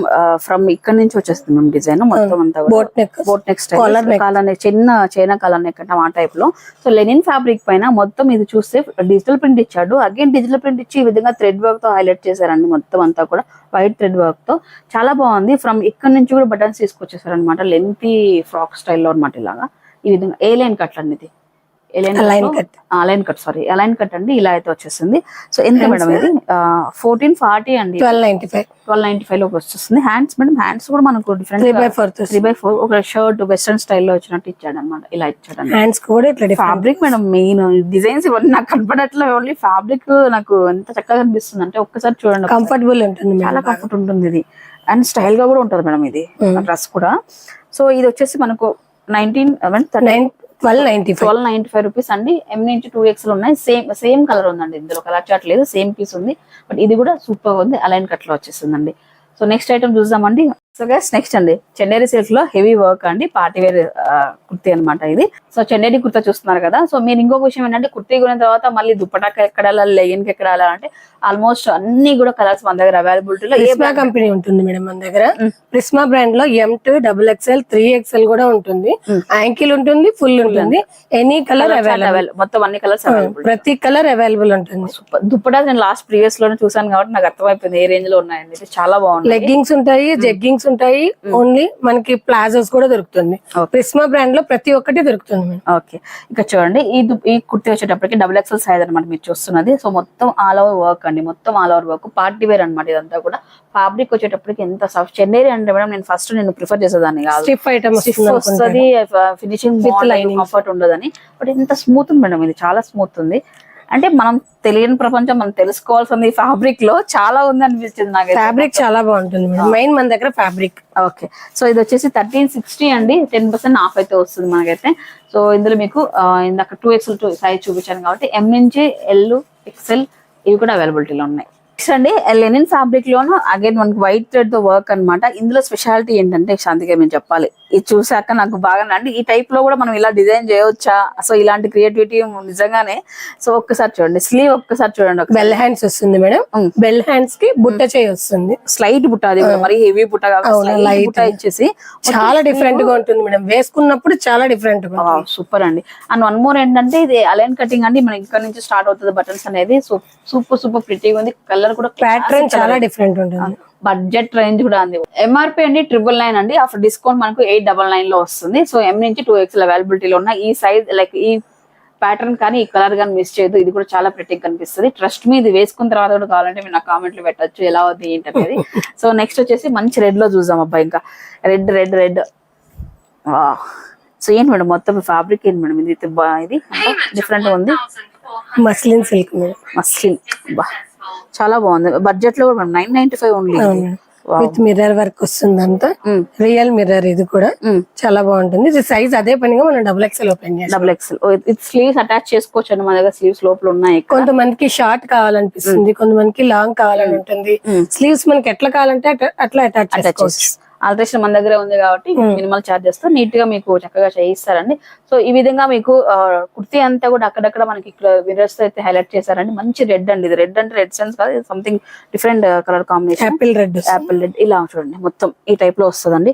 ఫ్రమ్ ఇక్కడ నుంచి వచ్చేస్తుంది మేము డిజైన్. మొత్తం అంతా boat neck boat neck style. Collar neck చిన్న చైనా కాలర్ నెక్ అంటాం ఆ టైప్లో. సో లెనిన్ ఫ్యాబ్రిక్ పైన మొత్తం ఇది చూస్తే డిజిటల్ ప్రింట్ ఇచ్చాడు. అగైన్ డిజిటల్ ప్రింట్ ఇచ్చి ఈ విధంగా థ్రెడ్ వర్క్తో హైలైట్ చేశారండి మొత్తం అంతా కూడా వైట్ థ్రెడ్ వర్క్తో. చాలా బాగుంది. ఫ్రమ్ ఇక్కడ నుంచి కూడా బటన్స్ తీసుకొచ్చేసారు అనమాట లెంతీ ఫ్రాక్ స్టైల్లో అనమాట ఇలాగా. ఈ విధంగా ఏ లైన్ కట్ అండి Align cut. Align cut sorry align cut అండి ఇలా అయితే వచ్చేసింది సో ఎంత మేడం ఇది? ఫోర్టీన్ ఫార్టీ అండి. Twelve ninety five twelve ninety ఫైవ్లోకి వచ్చేస్తుంది. హ్యాండ్స్ మేడం హ్యాండ్స్ కూడా మనకు three different by fourth three by four ఒక షర్ట్ వెస్ట్రన్ స్టైల్లో వచ్చినట్టు ఇచ్చాడు అనమాట ఇలా ఇచ్చాడు హ్యాండ్స్ కూడా ఇట్లా ఫ్యాబ్రిక్ మేడం మెయిన్ డిజైన్స్ ఇవన్నీ నాకు కనపడట్లే ఓన్లీ ఫ్యాబ్రిక్ నాకు ఎంత చక్కగా కనిపిస్తుంది అంటే ఒక్కసారి చూడండి. కంఫర్టబుల్ ఉంటుంది చాలా కంఫర్ట్ ఉంటుంది ఇది. అండ్ స్టైల్గా కూడా ఉంటుంది మేడం ఇది డ్రెస్ కూడా. సో ఇది వచ్చేసి మనకు nineteen nine twelve ninety five twelve ninety five rupees అండి. ఎం నుంచి టూ ఎక్స్ ఉన్నాయి. సేమ్ సేమ్ కలర్ ఉందండి. ఇందులో కలర్ చాట్ లేదు. సేమ్ పీస్ ఉంది. బట్ ఇది కూడా సూపర్ ఉంది. అలైన్ కట్లో వచ్చేసిందండి సో నెక్స్ట్ ఐటమ్ చూద్దామండి. సో గైస్ నెక్స్ట్ అండి. చెన్నైరి సిల్క్లో హెవీ వర్క్ అండి. పార్టీ వేర్ కుర్తీ అన్నమాట ఇది. సో చెన్నైరి కుర్తా చూస్తున్నారు కదా. సో మీరు ఇంకొక విషయం ఏంటంటే కుర్తీ కొన్న తర్వాత మళ్ళీ దుప్పటాకి ఎక్కడ లెగిన్కి ఎక్కడ అంటే ఆల్మోస్ట్ అన్ని కూడా కలర్స్ మన దగ్గర అవైలబిలిటీలో ప్రిస్మా కంపెనీ ఉంటుంది మేడం మన దగ్గర. ప్రిస్మా బ్రాండ్లో M two double XL three XL కూడా ఉంటుంది. యాంకిల్ ఉంటుంది ఫుల్ ఉంటుంది. ఎనీ కలర్ అవైలబుల్ మొత్తం అన్ని కలర్స్ ప్రతి కలర్ అవైలబుల్ ఉంటుంది. దుప్పటా నేను లాస్ట్ ప్రీవియస్లోనే చూసాను కాబట్టి నాకు అర్థమైపోయింది ఏ రేంజ్లో ఉన్నాయండి చాలా బాగుంది లెగ్గింగ్స్ ఉంటాయి జెగ్గింగ్స్ ఉంటాయి. ఓన్లీ మనకి ప్లాజోస్ కూడా దొరుకుతుంది. ప్రిస్మా బ్రాండ్లో ప్రతి ఒక్కటి దొరుకుతుంది ఓకే ఇక చూడండి ఈ ఈ కుర్తి వచ్చేటప్పటికి డబుల్ ఎక్సెల్ సైజ్ అనమాట మీరు చూస్తున్నది. సో మొత్తం ఆల్ ఓవర్ వర్క్ అండి. మొత్తం all over work party wear అనమాట ఇదంతా కూడా. ఫ్యాబ్రిక్ వచ్చేటప్పటికి ఎంత సాఫ్ట్ చెన్నై అంటే మేడం నేను ఫస్ట్ నేను ప్రిఫర్ చేసేదాన్ని కాదు. స్టిఫ్ ఐటమ్ స్టిఫ్ వస్తుంది వస్తుంది ఫినిషింగ్ కంఫర్ట్ ఉండదని. బట్ ఎంత స్మూత్ ఉంది మేడం. ఇది చాలా స్మూత్ ఉంది. అంటే మనం తెలియని ప్రపంచం మనం తెలుసుకోవాల్సింది ఫ్యాబ్రిక్లో చాలా ఉంది అనిపించింది నాకు ఫ్యాబ్రిక్ చాలా బాగుంటుంది మెయిన్ మన దగ్గర ఫ్యాబ్రిక్ ఓకే సో ఇది వచ్చేసి థర్టీన్ సిక్స్టీ అండి. టెన్ పర్సెంట్ ఆఫ్ అయితే వస్తుంది మనకైతే. సో ఇందులో మీకు ఇందాక టూ ఎక్స్ఎల్ టూ సైజ్ చూపించాను కాబట్టి ఎం నుంచి ఎల్ ఎక్స్ఎల్ ఇవి కూడా అవైలబిలిటీలో ఉన్నాయి. నెక్స్ట్ అండి లెనిన్ ఫ్యాబ్రిక్ లోను అగైన్ మనకి వైట్ థ్రెడ్తో వర్క్ అన్నమాట. ఇందులో స్పెషాలిటీ ఏంటంటే శాంతిగా మేము చెప్పాలి. ఇది చూసాక నాకు బాగా అంటే ఈ టైప్లో కూడా మనం ఇలా డిజైన్ చేయవచ్చా సో ఇలాంటి క్రియేటివిటీ నిజంగానే. సో ఒక్కసారి చూడండి. స్లీవ్ ఒక్కసారి చూడండి బెల్ హ్యాండ్స్ వస్తుంది మేడం. బెల్ హ్యాండ్స్కి బుట్ట చేయి వస్తుంది స్లైట్ బుట్ట అది మరి హెవీ బుట్ట. బుట్ట ఇచ్చేసి. చాలా డిఫరెంట్గా ఉంటుంది మేడం. వేసుకున్నప్పుడు చాలా డిఫరెంట్గా. సూపర్ అండి. అండ్ వన్ మోర్ ఏంటంటే ఇది అలైన్ కటింగ్ అండి. మనకి ఇక్కడ నుంచి స్టార్ట్ అవుతుంది బటన్స్ అనేది. సో సూపర్ సూపర్ ప్రిటీగా ఉంది. కలర్ కూడా ప్యాటర్న్ చాలా డిఫరెంట్ ఉంటుంది. బడ్జెట్ రేంజ్ కూడా ఉంది ఎంఆర్పి అండి ట్రిపుల్ నైన్ అండి ఆఫ్టర్ డిస్కౌంట్ మనకు ఎయిట్ డబల్ నైన్లో వస్తుంది సో ఎం నుంచి టూ ఎక్స్ అవైలబిలిటీలో ఉన్న ఈ సైజ్ లైక్ ఈ ప్యాటర్న్ కానీ ఈ కలర్ కానీ మిస్ చేయదు ఇది కూడా చాలా ప్రిటీ కనిపిస్తుంది ట్రస్ట్ మీ ఇది వేసుకున్న తర్వాత కూడా కావాలంటే మీరు నా కామెంట్లు పెట్టచ్చు ఎలా ఉంది ఏంటి అనేది సో నెక్స్ట్ వచ్చేసి మంచి రెడ్లో చూద్దాం అబ్బాయి ఇంకా రెడ్ రెడ్ రెడ్ సో ఏంటి మేడం మొత్తం ఫ్యాబ్రిక్ ఏంటి మేడం ఇది ఇది డిఫరెంట్ ఉంది మస్లిన్ సిల్క్ మేడం మస్లిన్ బా చాలా బాగుంది. బడ్జెట్లో కూడా nine ninety five only with mirror work వస్తుంది అంతా రియల్ మిర్రర్ ఇది కూడా. చాలా బాగుంటుంది. ఇది సైజ్ అదే పనిగా మనం డబుల్ ఎక్స్ఎల్ ఓపెన్ చేస్తాం. డబుల్ ఎక్స్ఎల్ ఇది స్లీవ్స్ అటాచ్ చేసుకోవచ్చు అండి మన దగ్గర స్లీవ్స్ లోపల ఉన్నాయి. కొంతమందికి షార్ట్ కావాలనిపిస్తుంది కొంతమందికి లాంగ్ కావాలని ఉంటుంది. స్లీవ్స్ మనకి ఎట్లా కావాలంటే అట్లా అటాచ్ చేసుకోవచ్చు. ఆల్ట్రేషన్ మన దగ్గర ఉంది కాబట్టి మినిమల్ చార్జెస్తో నీట్గా మీకు చక్కగా చేయిస్తారండి. సో ఈ విధంగా మీకు కుర్తీ అంతా కూడా అక్కడక్కడ మనకి ఇక్కడ మిరర్స్ అయితే హైలైట్ చేశారండి. మంచి రెడ్ అండి ఇది. రెడ్ అంటే రెడ్ సెన్స్ కాదు. Something different colour combination apple red apple red ఇలా చూడండి. మొత్తం ఈ టైప్లో వస్తుందండి.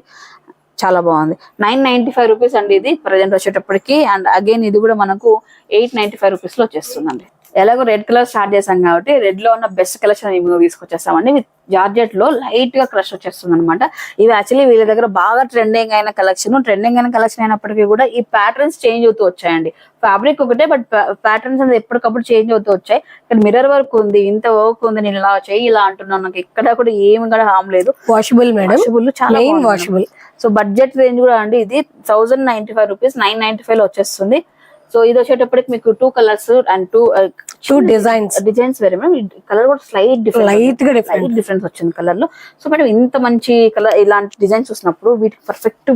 చాలా బాగుంది. నైన్ నైన్టీ ఫైవ్ రూపీస్ అండి ఇది. ప్రజెంట్ వచ్చేటప్పటికి. అండ్ అగైన్ ఇది కూడా మనకు ఎయిట్ నైన్టీ ఫైవ్ రూపీస్లో వచ్చేస్తుందండి. ఎలాగో రెడ్ కలర్ స్టార్ట్ చేసాం కాబట్టి రెడ్లో ఉన్న బెస్ట్ కలెక్షన్ ఇవి తీసుకొచ్చేస్తామండి. విత్ జార్జెట్లో లైట్గా క్రష్ వచ్చేస్తుంది అనమాట ఇవి యాక్చువల్లీ వీళ్ళ దగ్గర బాగా ట్రెండింగ్ అయిన కలెక్షన్ ట్రెండింగ్ అయిన కలెక్షన్ అయినప్పటికీ కూడా ఈ ప్యాటర్న్స్ చేంజ్ అవుతూ వచ్చాయండి. ఫ్యాబ్రిక్ ఒకటే బట్ ప్యాటర్న్స్ అనేది ఎప్పటికప్పుడు చేంజ్ అవుతూ వచ్చాయి. ఇక్కడ మిర్రర్ వర్క్ ఉంది ఇంత వర్క్ ఉంది నేను ఇలా చేయి ఇలా అంటున్నాను నాకు ఎక్కడ కూడా ఏమి కూడా హామ్ లేదు. వాషబుల్ మేడం వాషబుల్ చాలా. వాషబుల్ సో బడ్జెట్ రేంజ్ కూడా అండి ఇది thousand ninety five rupees nine ninety ఫైవ్లో వచ్చేస్తుంది. సో ఇది వచ్చేటప్పటికి మీకు two colours and two two designs designs వేరే మేడం కలర్ కూడా స్లైట్ డిఫరెంట్ లైట్గా డిఫరెంట్ డిఫరెన్స్ వచ్చింది కలర్లో. సో మేడం ఇంత మంచి కలర్ ఇలాంటి డిజైన్ చూసినప్పుడు వీటికి పర్ఫెక్ట్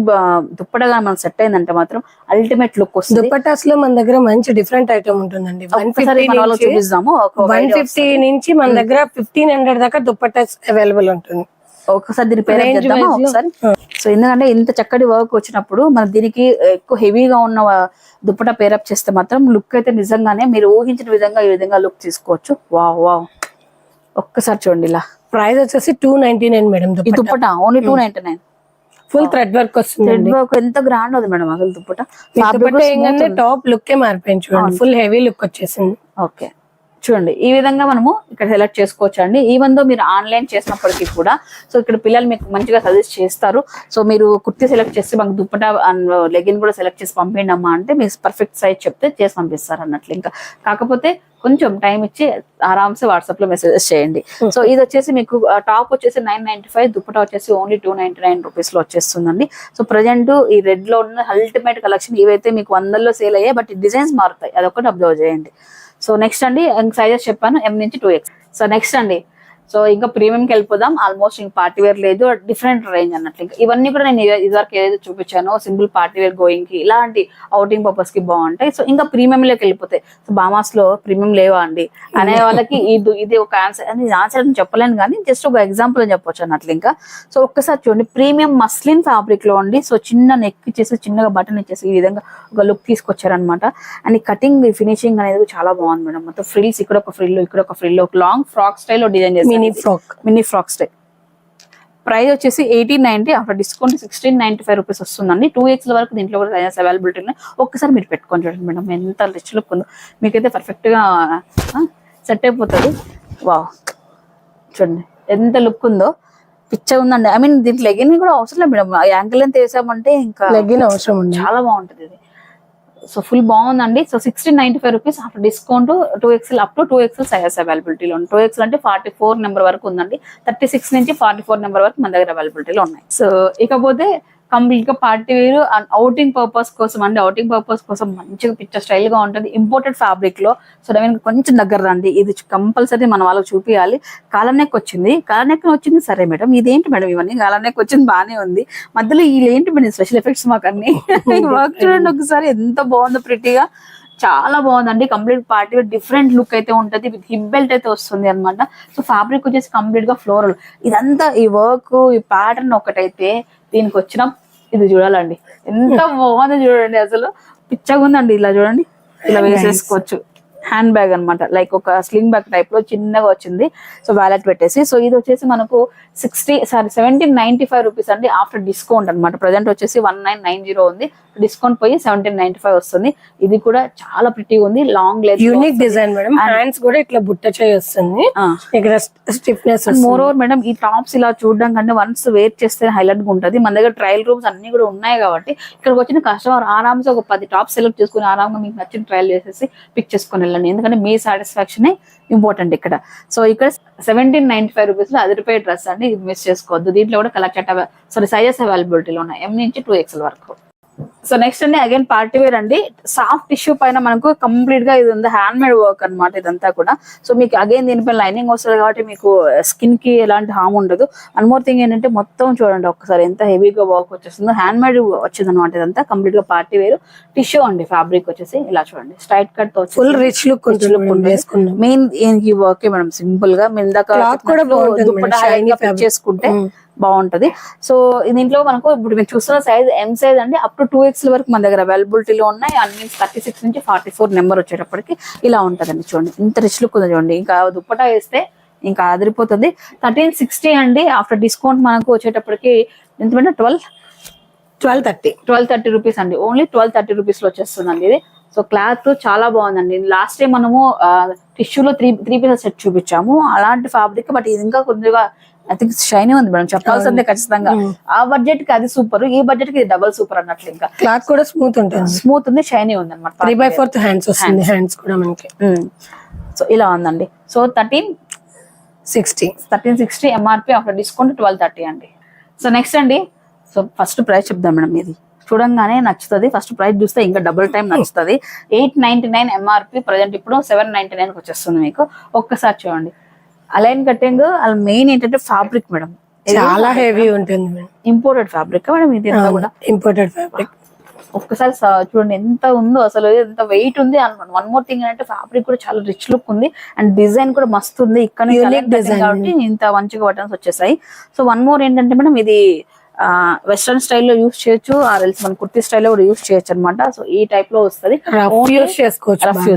దుప్పటగా మనం సెట్ అయిందంటే మాత్రం అల్టిమేట్ లుక్ వస్తుంది. దుపట్టాస్లో మన దగ్గర మంచి డిఫరెంట్ ఐటమ్ ఉంటుందండి. వన్ ఫిఫ్టీ చూపిస్తాము వన్ ఫిఫ్టీ నుంచి మన దగ్గర ఫిఫ్టీన్ హండ్రెడ్ దాకా దుపట్టాస్ అవైలబుల్ ఉంటుంది. ఒకసారి దీని పేరు ఒకసారి. సో ఎందుకంటే ఇంత చక్కటి వర్క్ వచ్చినప్పుడు మన దీనికి ఎక్కువ హెవీగా ఉన్న దుప్పట పేరప్ చేస్తే మాత్రం లుక్ అయితే నిజంగానే మీరు ఊహించిన విధంగా ఈ విధంగా లుక్ తీసుకోవచ్చు. వావ్ వావ్ ఒక్కసారి చూడండి ఇలా. ప్రైస్ వచ్చేసి టూ నైన్టీ నైన్ మేడం ఈ dupatta. Only two ninety nine full thread work వస్తుంది థ్రెడ్ వర్క్ ఎంత గ్రాండ్ ఉంది మేడం అసలు దుప్పట? దుపట్టా ఏంటంటే టాప్ లుక్ మారిపోయింది చూడండి. ఫుల్ హెవీ లుక్ వచ్చేసింది. ఓకే చూడండి ఈ విధంగా మనము ఇక్కడ సెలెక్ట్ చేసుకోవచ్చు అండి ఈవెన్ దో మీరు ఆన్లైన్ చేసినప్పటికీ కూడా సో ఇక్కడ పిల్లలు మీకు మంచిగా సజెస్ట్ చేస్తారు. సో మీరు కుర్తీ సెలెక్ట్ చేసి మాకు దుప్పట అండ్ లెగిన్ కూడా సెలెక్ట్ చేసి పంపిండి అమ్మా అంటే మీకు పర్ఫెక్ట్ సైజ్ చెప్తే చేసి పంపిస్తారు అన్నట్లు ఇంకా. కాకపోతే కొంచెం టైం ఇచ్చి ఆరామ్సే వాట్సాప్లో మెసేజెస్ చేయండి. సో ఇది వచ్చేసి మీకు టాప్ వచ్చేసి నైన్ నైన్టీ ఫైవ్ దుప్పట వచ్చేసి ఓన్లీ టూ నైన్టీ నైన్ రూపీస్లో వచ్చేస్తుందండి. సో ప్రజెంట్ ఈ రెడ్లో ఉన్న అల్టిమేట్ కలెక్షన్ ఇవైతే మీకు వందల్లో సేల్ అయ్యాయి బట్ డిజైన్స్ మారుతాయి. అదొకటి అబ్జర్వ్ చేయండి. సో నెక్స్ట్ అండి సైజెస్ చెప్పాను ఎం నుంచి టూ ఎక్స్ సో నెక్స్ట్ అండి సో ఇంకా ప్రీమియంకి వెళ్ళిపోదాం. ఆల్మోస్ట్ ఇంక పార్టీ వేర్ లేదు. డిఫరెంట్ రేంజ్ అన్నట్లు. ఇంకా ఇవన్నీ కూడా నేను ఇద- ఇదివరకు ఏదైతే చూపించానో సింపుల్ పార్టీ వేర్ గోయింగ్కి ఇలాంటి అవుటింగ్ పర్పస్కి బాగుంటాయి. సో ఇంకా ప్రీమియం లోకి వెళ్ళిపోతాయి. సో బామాస్లో ప్రీమియం లేవా అండి? అనే వాళ్ళకి ఇది ఇది ఒక ఆన్సర్ అని ఆన్సర్ అని చెప్పలేను కానీ జస్ట్ ఒక ఎగ్జాంపుల్ అని చెప్పొచ్చు అన్నట్లు ఇంకా. సో ఒక్కసారి చూడండి. ప్రీమియం మస్లిన్ ఫ్యాబ్రిక్లో ఉండి సో చిన్న నెక్ ఇచ్చేసి చిన్నగా బటన్ ఇచ్చేసి ఈ విధంగా ఒక లుక్ తీసుకొచ్చారనమాట అండ్ కటింగ్ ఫినిషింగ్ అనేది చాలా బాగుంది మేడం. మొత్తం ఫ్రిల్స్ ఇక్కడ ఒక ఫ్రిల్ ఇక్కడ ఒక ఫ్రిల్ ఒక లాంగ్ ఫ్రాక్ స్టైల్లో డిజైన్ చేసి mini frock mini frock style. Price వచ్చేసి eighteen ninety after discount sixteen ninety five rupees వస్తుందండి. టూ ఎక్స్ వరకు దీంట్లో కూడా సైజెస్ అవైలబిలిటీ ఉన్నాయి. ఒక్కసారి మీరు పెట్టుకొని చూడండి మేడం ఎంత రిచ్ లుక్ ఉందో. మీకైతే పర్ఫెక్ట్గా సెట్ అయిపోతుంది. వావ్ చూడండి ఎంత లుక్ ఉందో. పిచ్చ ఉందండి. ఐ మీన్ దీంట్లో లెగిన్ కూడా అవసరం లేదు మేడం. యాంకిల్ ఎంత వేసామంటే ఇంకా లెగ్గిన్ అవసరం చాలా బాగుంటది ఇది. సో ఫుల్ బాగుందండి. So sixteen ninety five rupees after discount two XL up to two XL sizes అవైలబిలిటీలో ఉంది. టూ ఎక్స్ఎల్ అంటే ఫార్టీ ఫోర్ నెంబర్ వరకు ఉందండి. థర్టీ సిక్స్ నుంచి ఫార్టీ ఫోర్ నెంబర్ వరకు మన దగ్గర అవైలబిలిటీలో ఉన్నాయి. సో ఇకపోతే కంప్లీట్గా పార్టీ వేరు అండ్ అవుటింగ్ పర్పస్ కోసం అండి అవుటింగ్ పర్పస్ కోసం మంచిగా పిక్చర్ స్టైల్గా ఉంటుంది. ఇంపోర్టెడ్ ఫ్యాబ్రిక్లో సో నేను కొంచెం దగ్గర రండి. ఇది కంపల్సరీ మన వాళ్ళకి చూపించాలి కాలనెక్ వచ్చింది. కాలనెక్ నెక్ వచ్చింది సరే మేడం. ఇదేంటి మేడం ఇవన్నీ? కాలనెక్ వచ్చింది బాగానే ఉంది. మధ్యలో వీళ్ళు ఏంటి మేడం స్పెషల్ ఎఫెక్ట్స్ మాకు అన్ని? వర్క్ చూడండి ఒకసారి. ఎంత బాగుందో ప్రిటీగా. చాలా బాగుందండి. కంప్లీట్ పార్టీ డిఫరెంట్ లుక్ అయితే ఉంటది. విత్ హిప్ బెల్ట్ అయితే వస్తుంది అనమాట సో ఫ్యాబ్రిక్ వచ్చేసి కంప్లీట్గా ఫ్లోరల్. ఇదంతా ఈ వర్క్ ఈ ప్యాటర్న్ ఒకటైతే దీనికి వచ్చిన ఇది చూడాలండి. ఎంత బాగుంది చూడండి అసలు. పిచ్చగా ఉందండి ఇలా చూడండి. ఇలా వేసేసుకోవచ్చు. హ్యాండ్ బ్యాగ్ అన్నమాట. లైక్ ఒక స్లింగ్ బ్యాగ్ టైప్లో చిన్నగా వచ్చింది. సో వ్యాలెట్ పెట్టేసి. సో ఇది వచ్చేసి మనకు sixty sorry seventeen ninety five rupees అండి. ఆఫ్టర్ డిస్కౌంట్ అనమాట ప్రజెంట్ వచ్చేసి వన్ నైన్ నైన్ జీరో ఉంది. డిస్కౌంట్ పోయి సెవెంటీన్ నైన్టీ ఫైవ్ వస్తుంది. ఇది కూడా చాలా ప్రిటీగా ఉంది. Long leg unique design madam hands కూడా ఇట్లా బుట్ట చేయి వస్తుంది. ఇక్కడ స్టిఫ్నెస్ మోర్ ఓవర్ మేడం ఈ టాప్స్ ఇలా చూడడం కంటే వన్స్ వేర్ చేస్తే హైలైట్గా ఉంటుంది. మన దగ్గర ట్రయల్ రూమ్స్ అన్ని కూడా ఉన్నాయి కాబట్టి ఇక్కడికి వచ్చిన కస్టమర్ ఆరామ్స్ ఒక పది టాప్స్ సెలెక్ట్ చేసుకుని ఆరాంగా మీకు నచ్చిన ట్రయల్ చేసేసి పిక్ చేసుకుని వెళ్ళండి ఎందుకంటే మీ సాటిస్ఫాక్షన్ ఇంపార్టెంట్ ఇక్కడ. సో ఇక్కడ సెవెంటీన్ నైన్టీ ఫైవ్ రూపీస్లో అది డ్రెస్ అండి. ఇది మిస్ చేసుకోవద్దు. దీంట్లో కూడా కలర్ చట్ సారీ సైజెస్ అవైలబిలిటీలో ఉన్నాయి. ఎం నుంచి టూ ఎక్స్ఎల్ వరకు. సో నెక్స్ట్ అండి అగైన్ పార్టీ వేర్ అండి సాఫ్ట్ టిష్యూ పైన మనకు కంప్లీట్గా ఇది ఉంది హ్యాండ్ మేడ్ వర్క్ అన్నమాట ఇదంతా కూడా. సో మీకు అగైన్ దీనిపైన లైనింగ్ వస్తుంది కాబట్టి మీకు స్కిన్కి ఎలాంటి హామ్ ఉండదు. వన్ మోర్ థింగ్ ఏంటంటే మొత్తం చూడండి ఒక్కసారి ఎంత హెవీగా వర్క్ వచ్చేస్తుందో. హ్యాండ్ మేడ్ వచ్చింది అనమాట ఇదంతా కంప్లీట్గా పార్టీ వేర్. టిష్యూ అండి ఫ్యాబ్రిక్ వచ్చేసి ఇలా చూడండి. స్ట్రైట్ కట్తో ఫుల్ రిచ్ లుక్ మెయిన్ ఈ వర్క్ మేడం సింపుల్గా. fit fabric. చేసుకుంటే. బాగుంటది. సో దీంట్లో మనకు ఇప్పుడు మీరు చూస్తున్న సైజ్ ఎం సైజ్ అండి అప్ టు టూ ఎక్స్ వరకు మన దగ్గర అవైలబిలిటీలో ఉన్నాయి. అన్ని థర్టీ సిక్స్ నుంచి ఫార్టీ ఫోర్ నెంబర్ వచ్చేటప్పటికి ఇలా ఉంటదండి చూడండి. ఇంత రిచ్ లుక్ ఉంది చూడండి. ఇంకా దుప్పటా వేస్తే ఇంకా అదిరిపోతుంది. థర్టీన్ సిక్స్టీ అండి. ఆఫ్టర్ డిస్కౌంట్ మనకు వచ్చేటప్పటికి ఎంత twelve twelve thirty twelve thirty rupees అండి. ఓన్లీ ట్వెల్వ్ థర్టీ రూపీస్లో వచ్చేస్తుందండి ఇది. సో క్లాత్ చాలా బాగుందండి. లాస్ట్ టైం మనము టిష్యూలో త్రీ త్రీ పీసెస్ సెట్ చూపించాము. అలాంటి ఫ్యాబ్రిక్ బట్ ఇది ఇంకా కొద్దిగా ఐ థింక్ షైనీ ఉంది మేడం. చెప్పాల్సిందే ఖచ్చితంగా. ఆ బడ్జెట్కి అది సూపర్ ఈ బడ్జెట్కి డబల్ సూపర్ అన్నట్లు ఇంకా. క్లాత్ కూడా స్మూత్ ఉంటుంది. స్మూత్ ఉంది షైనీ ఉంది అనమాట త్రీ బై ఫోర్త్ హ్యాండ్స్ వస్తుంది. హ్యాండ్స్ కూడా మనకి. సో ఇలా ఉందండి. So thirteen sixty thirteen sixty MRP after discount twelve thirty అండి. సో నెక్స్ట్ అండి. సో ఫస్ట్ ప్రైస్ చెప్దాం మేడం ఇది చూడంగానే నచ్చుతుంది. ఫస్ట్ ప్రైస్ చూస్తే ఇంకా డబుల్ టైం నచ్చుతుంది. Eight ninety nine MRP present ఇప్పుడు సెవెన్ నైన్టీ నైన్ వచ్చేస్తుంది మీకు. ఒక్కసారి చూడండి. అలైన్ కటింగ్ అలా మెయిన్ ఏంటంటే ఫ్యాబ్రిక్ మేడం. చాలా హెవీ ఉంటుంది ఇంపోర్టెడ్ ఫ్యాబ్రిక్ మేడం ఇది కూడా? ఇంపోర్టెడ్ ఫ్యాబ్రిక్ ఒక్కసారి చూడండి ఎంత ఉందో అసలు ఎంత వెయిట్ ఉంది. వన్ మోర్ థింగ్ అంటే ఫ్యాబ్రిక్ కూడా చాలా రిచ్ లుక్ ఉంది. అండ్ డిజైన్ కూడా మస్తు ఉంది. ఇక్కడ కాబట్టి ఇంత మంచిగా బటన్స్ వచ్చేసాయి. సో వన్ మోర్ ఏంటంటే మేడం ఇది వెస్ట్రన్ స్టైల్లో యూస్ చేయొచ్చు ఆర్ ఎల్స్ మన కుర్తీ స్టైల్లో కూడా యూస్ చేయొచ్చు అనమాట సో ఈ టైప్లో వస్తుంది. యూస్ చేసుకోవచ్చు rough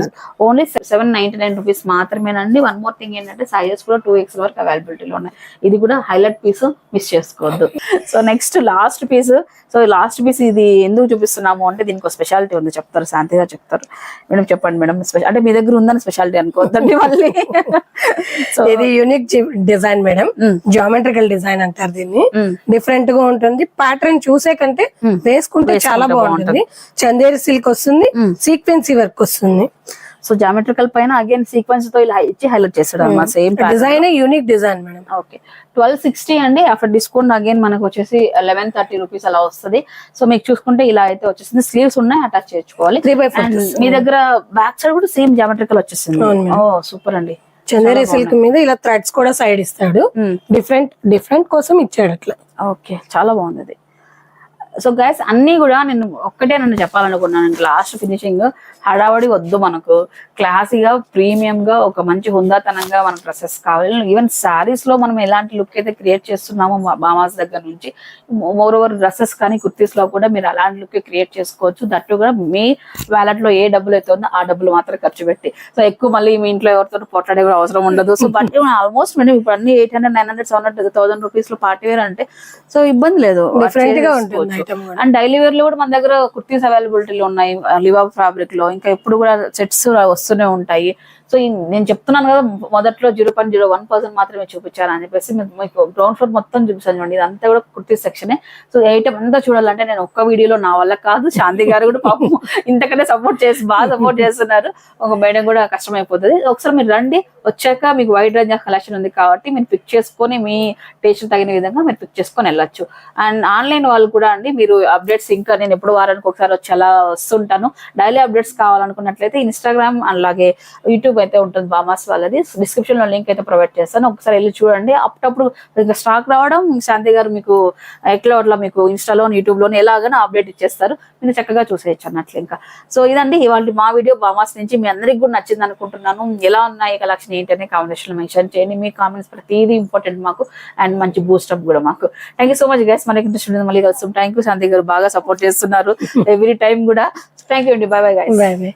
only seven ninety nine rupees మాత్రమేనండి. వన్ మోర్ థింగ్ ఏంటంటే సైజెస్ కూడా టూ ఎక్స్ వరకు అవైలబిలిటీలో ఉన్నాయి. ఇది కూడా హైలైట్ పీస్ మిస్ చేసుకోవద్దు. So next last piece so last piece ఇది ఎందుకు చూపిస్తున్నాము అంటే దీనికి ఒక స్పెషాలిటీ ఉంది. చెప్తారు శాంతిగా చెప్తారు. మేడం చెప్పండి మేడం స్పెషల్ అంటే మీ దగ్గర ఉందని స్పెషాలిటీ అనుకోవద్దండి మళ్ళీ. సో ఇది unique design madam. Geometrical design అంటారు దీన్ని. డిఫరెంట్గా ఉంటుంది ప్యాటర్న్ చూసే కంటే వేసుకుంటే చాలా బాగుంటుంది. చందేరి సిల్క్ వస్తుంది సీక్వెన్సీ వర్క్ వస్తుంది. సో జామెట్రికల్ పైన అగైన్ సీక్వెన్స్తో ఇలా ఇచ్చి హైలైట్ చేస్తాడు అన్నమాట same design unique design madam. Okay twelve sixty అండి. ఆఫ్టర్ డిస్కౌంట్ అగైన్ మనకు వచ్చేసి లెవెన్ థర్టీ రూపీస్ అలా వస్తుంది. సో మీకు చూసుకుంటే ఇలా అయితే వచ్చేసింది. స్లీవ్స్ ఉన్నాయి అటాచ్ చేసుకోవాలి మీ దగ్గర బ్యాక్ సైడ్ కూడా సేమ్ జామెట్రికల్ వచ్చేసింది. ఓ సూపర్ అండి. చందేరి సిల్క్ మీద ఇలా థ్రెడ్స్ కూడా సైడ్ ఇస్తాడు. డిఫరెంట్ డిఫరెంట్ కోసం ఇచ్చాడు అట్లా. ఓకే చాలా బాగుంది సో గైస్ అన్ని కూడా నేను ఒక్కటే నన్ను చెప్పాలనుకున్నాను. లాస్ట్ ఫినిషింగ్ హడావడి వద్దు మనకు. క్లాసీగా ప్రీమియం గా ఒక మంచి హుందాతనంగా మన డ్రెస్సెస్ కావాలి. ఈవెన్ శారీస్లో మనం ఎలాంటి లుక్ అయితే క్రియేట్ చేస్తున్నామో మా- మామాస్ దగ్గర నుంచి మోర్ ఓవర్ డ్రెస్సెస్ కానీ కుర్తీస్లో కూడా మీరు అలాంటి లుక్ క్రియేట్ చేసుకోవచ్చు. దట్టు కూడా మీ వ్యాలెట్లో ఏ డబ్బులు అయితే ఉందో ఆ డబ్బులు మాత్రం ఖర్చు పెట్టి. సో ఎక్కువ మళ్ళీ మీ ఇంట్లో ఎవరితో పోట్లాడే కూడా అవసరం ఉండదు. సో బట్ ఆల్మోస్ట్ మేడం ఇప్పుడు అన్ని eight hundred nine hundred seven hundred thousand రూపీస్లో పార్టీ వేర్ అంటే సో ఇబ్బంది లేదు. డిఫరెంట్గా ఉంటుంది. అండ్ డైలీ వేర్లో కూడా మన దగ్గర కుర్తీస్ అవైలబిలిటీలో ఉన్నాయి లివా ఫ్యాబ్రిక్లో ఇంకా ఎప్పుడు కూడా సెట్స్ వస్తూనే ఉంటాయి. సో నేను చెప్తున్నాను కదా మొదట్లో zero point zero one percent మాత్రమే చూపించాను అని చెప్పేసి మీకు- మీకు గ్రౌండ్ ఫ్లోర్ మొత్తం చూపిస్తాను చూడండి. ఇదంతా కూడా కుర్తీ సెక్షనే సో ఐటమ్ అంతా చూడాలంటే నేను ఒక్క వీడియోలో నా వల్ల కాదు. శాంతి గారు కూడా పాపం ఇంతకంటే సపోర్ట్ చేసి బాగా సపోర్ట్ చేస్తున్నారు. ఒక మేడం కూడా కష్టమైపోతుంది. ఒకసారి మీరు రండి. వచ్చాక మీకు వైడ్ రేంజ్ ఆఫ్ కలెక్షన్ ఉంది కాబట్టి మీరు పిక్ చేసుకొని మీ టేస్ట్ తగిన విధంగా మీరు పిక్ చేసుకొని వెళ్ళొచ్చు. అండ్ ఆన్లైన్ వాళ్ళు కూడా అండి మీరు అప్డేట్స్ ఇంకా నేను ఎప్పుడు వారానికి ఒకసారి వచ్చి అలా వస్తుంటాను. డైలీ అప్డేట్స్ కావాలనుకున్నట్లయితే ఇన్స్టాగ్రామ్ అలాగే యూట్యూబ్ అయితే ఉంటుంది బామాస్ వాళ్ళది. డిస్క్రిప్షన్లో లింక్ అయితే ప్రొవైడ్ చేస్తాను. ఒకసారి వెళ్ళి చూడండి. అప్పుడప్పుడు ఇంకా స్టాక్ రావడం శాంతి గారు మీకు ఎట్లా అట్లా మీకు ఇన్స్టాలో యూట్యూబ్లోనే ఎలాగైనా అప్డేట్ ఇచ్చేస్తారు. మీరు చక్కగా చూసేయచ్చు అన్నట్లు ఇంకా. సో ఇదండి ఇవాళ మా వీడియో బామాస్ నుంచి మీ అందరికి కూడా నచ్చింది అనుకుంటున్నాను. ఎలా ఉన్నాయి కలెక్షన్ ఏంటనే కాంబినేషన్ మెన్షన్ చేయండి. మీ కామెంట్స్ ప్రతిదీ ఇంపార్టెంట్ మాకు అండ్ మంచి బూస్టప్ కూడా మాకు. Thank you so much guys మనకి ఇంట్రెస్ట్ ఉంది మళ్ళీ కలుస్తాం. థ్యాంక్ యూ శాంతి గారు బాగా సపోర్ట్ చేస్తున్నారు. ఎవ్రీ టైం కూడా. థ్యాంక్ యూ అండి. Bye bye guys bye bye